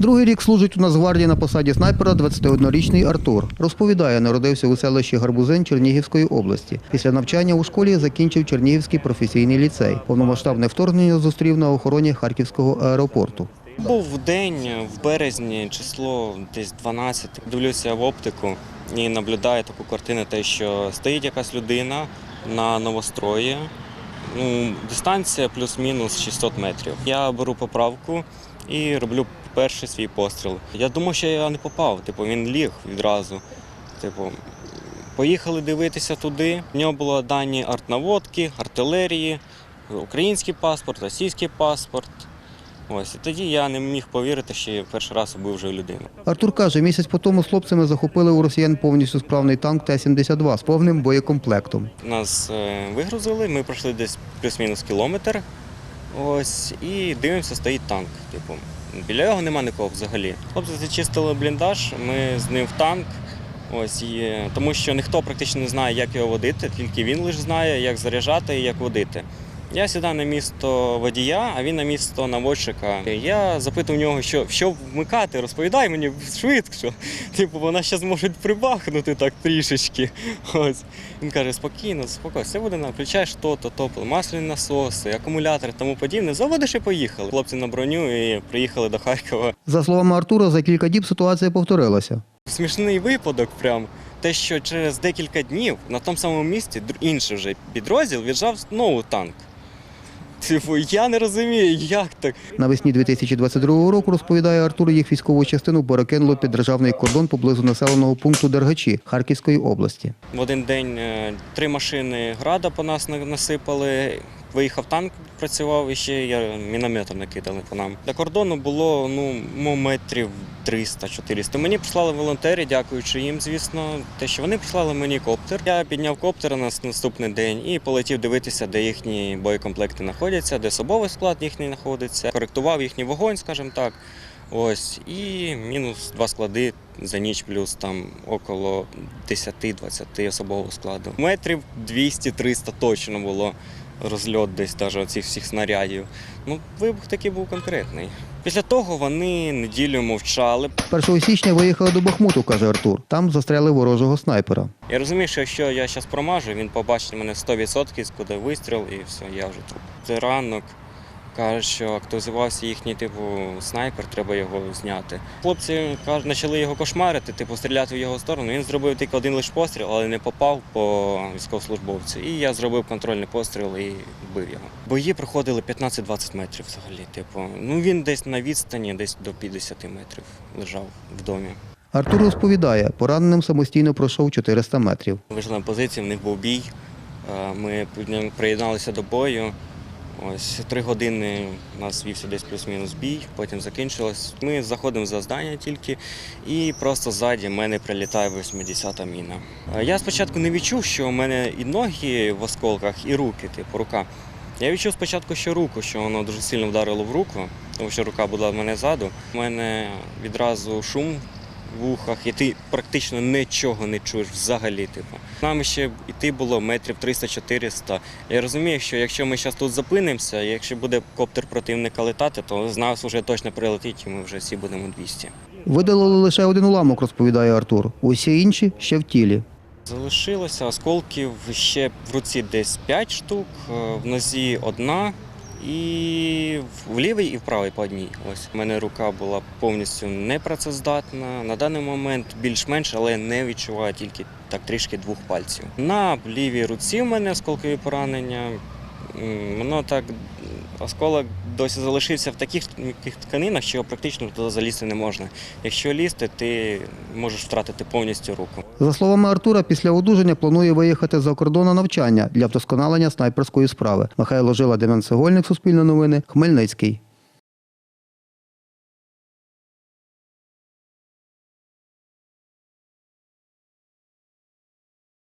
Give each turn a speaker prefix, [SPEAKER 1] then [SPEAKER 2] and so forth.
[SPEAKER 1] Другий рік служить у Нацгвардії на посаді снайпера 21-річний Артур. Розповідає, народився у селищі Гарбузин Чернігівської області. Після навчання у школі закінчив Чернігівський професійний ліцей. Повномасштабне вторгнення зустрів на охороні Харківського аеропорту.
[SPEAKER 2] Був день в березні, число десь 12. Дивлюся в оптику і наблюдаю таку картину, те, що стоїть якась людина на новострої. Ну, дистанція плюс-мінус 600 метрів. Я беру поправку і роблю перший свій постріл. Я думав, що я не попав. Типу, він ліг відразу. Типу, поїхали дивитися туди. В нього було дані артнаводки, артилерії, український паспорт, російський паспорт. Ось і тоді я не міг повірити, що я перший раз убив вже людину.
[SPEAKER 1] Артур каже, місяць по тому з хлопцями захопили у росіян повністю справний танк Т-72 з повним боєкомплектом.
[SPEAKER 2] Нас е, вигрузили, ми пройшли десь плюс-мінус кілометр. Ось, і дивимося, стоїть танк. Типу, біля його нема нікого взагалі. Хлопці зачистили бліндаж, ми з ним в танк. Ось, і, е, тому що ніхто практично не знає, як його водити, тільки він лише знає, як заряджати і як водити. Я сідаю на місто водія, а він на місто наводчика. Я запитую в нього, що, що вмикати, розповідай мені швидко. Типу, вона зараз може прибахнути так трішечки. Ось. Він каже, спокійно, спокійно, все буде на включаєш то-то, то, масляні насоси, акумулятори, тому подібне. Заводиш і поїхали. Хлопці на броню і приїхали до Харкова.
[SPEAKER 1] За словами Артура, за кілька діб ситуація повторилася.
[SPEAKER 2] Смішний випадок, прям те, що через декілька днів на тому самому місці інший вже підрозділ віджав знову танк. Типу, я не розумію, як так.
[SPEAKER 1] Навесні 2022 року, розповідає Артур, їх військову частину перекинуло під державний кордон поблизу населеного пункту Дергачі Харківської області.
[SPEAKER 2] В один день е, три машини града по нас на- насипали. Виїхав танк, працював і ще я мінометом накидали по нам. До кордону було ну метрів 300-400. Мені прислали волонтери, дякуючи їм, звісно, те, що вони прислали мені коптер. Я підняв коптер на наступний день і полетів дивитися, де їхні боєкомплекти знаходяться, де особовий склад їхній знаходиться. Коректував їхній вогонь, скажімо так. Ось і мінус два склади за ніч, плюс там около 10-20 особового складу. Метрів 200-300 точно було розльот десь даже цих всіх снарядів. Ну, вибух такий був конкретний. Після того вони неділю мовчали.
[SPEAKER 1] 1 січня виїхали до Бахмуту, каже Артур. Там застряли ворожого снайпера.
[SPEAKER 2] Я розумію, що якщо я зараз промажу, він побачить мене 100%, куди вистріл, і все, я вже тут. Це ранок. Каже, що активізувався їхній типу снайпер, треба його зняти. Хлопці кажуть, почали його кошмарити, типу стріляти в його сторону. Він зробив тільки один лише постріл, але не попав по військовослужбовцю. І я зробив контрольний постріл і вбив його. Бої проходили 15-20 метрів взагалі. Типу, ну він десь на відстані, десь до 50 метрів лежав в домі.
[SPEAKER 1] Артур розповідає, пораненим самостійно пройшов 400 метрів.
[SPEAKER 2] Вийшли на позицію, в них був бій. Е, Ми приєдналися до бою. Ось три години у нас вівся десь плюс-мінус бій, потім закінчилось. Ми заходимо за здання тільки, і просто ззаді мене прилітає 80-та міна. Е, Я спочатку не відчув, що у мене і ноги в осколках, і руки, типу рука. Я відчув спочатку, що руку, що воно дуже сильно вдарило в руку, тому що рука була в мене ззаду. У мене відразу шум в вухах, і ти практично нічого не чуєш взагалі. Типу. Нам ще йти було метрів 300-400. Я розумію, що якщо ми зараз тут зупинимося, якщо буде коптер противника летати, то з нас вже точно прилетить, і ми вже всі будемо 200.
[SPEAKER 1] Видалили лише один уламок, розповідає Артур. Усі інші ще в тілі.
[SPEAKER 2] Залишилося осколків ще в руці десь 5 штук, е, в нозі одна. І в лівий, і в правий по одній. Ось у мене рука була повністю непрацездатна. На даний момент більш-менш, але не відчуваю тільки так трішки двох пальців. На лівій руці в мене осколкові поранення. Воно так осколок досі залишився в таких тканинах, що практично туди залізти не можна. Якщо лізти, ти можеш втратити повністю руку.
[SPEAKER 1] За словами Артура, після одужання планує виїхати за кордон на навчання для вдосконалення снайперської справи. Михайло Жила, Дем'ян Цегольник, Суспільне новини, Хмельницький.